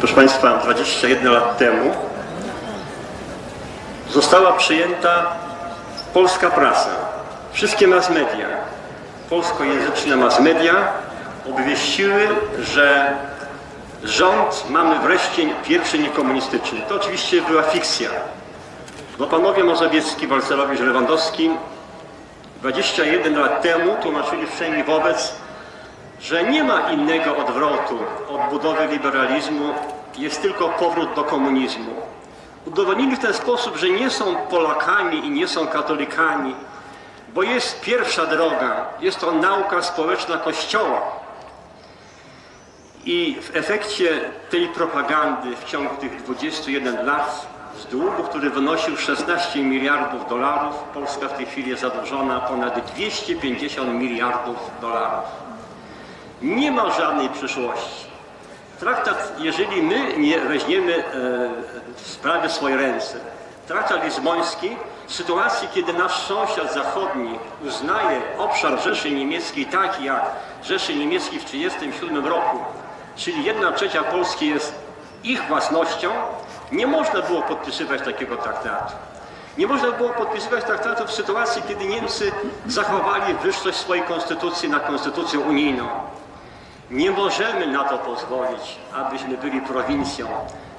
Proszę Państwa, 21 lat temu została przyjęta polska prasa, wszystkie mass media, polskojęzyczne mass media obwieściły, że rząd mamy wreszcie pierwszy niekomunistyczny. To oczywiście była fikcja, bo panowie Mazowiecki, Walcerowicz, Lewandowski 21 lat temu tłumaczyli wszędzie wobec, że nie ma innego odwrotu od budowy liberalizmu, jest tylko powrót do komunizmu. Udowodnili w ten sposób, że nie są Polakami i nie są katolikami, bo jest pierwsza droga, jest to nauka społeczna Kościoła. I w efekcie tej propagandy w ciągu tych 21 lat z długu, który wynosił 16 miliardów dolarów, Polska w tej chwili jest zadłużona ponad 250 miliardów dolarów. Nie ma żadnej przyszłości. Traktat, jeżeli my nie weźmiemy e, sprawy w swoje ręce, traktat lizboński w sytuacji, kiedy nasz sąsiad zachodni uznaje obszar Rzeszy Niemieckiej taki jak Rzeszy Niemieckiej w 1937 roku, czyli jedna trzecia Polski jest ich własnością, nie można było podpisywać takiego traktatu. Nie można było podpisywać traktatu w sytuacji, kiedy Niemcy zachowali wyższość swojej konstytucji nad konstytucją unijną. Nie możemy na to pozwolić, abyśmy byli prowincją.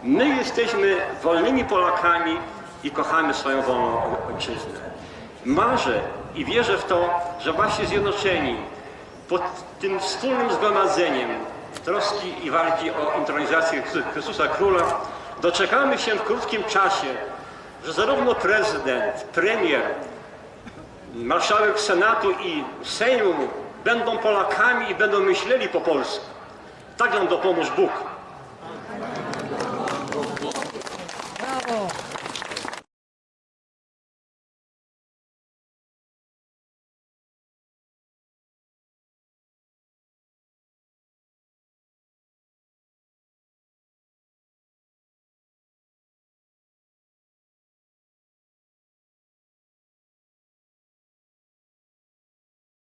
My jesteśmy wolnymi Polakami i kochamy swoją wolną ojczyznę. Marzę i wierzę w to, że właśnie zjednoczeni pod tym wspólnym zgromadzeniem troski i walki o intronizację Chrystusa Króla doczekamy się w krótkim czasie, że zarówno prezydent, premier, marszałek Senatu i Sejmu będą Polakami i będą myśleli po polsku. Tak nam dopomóż Bóg.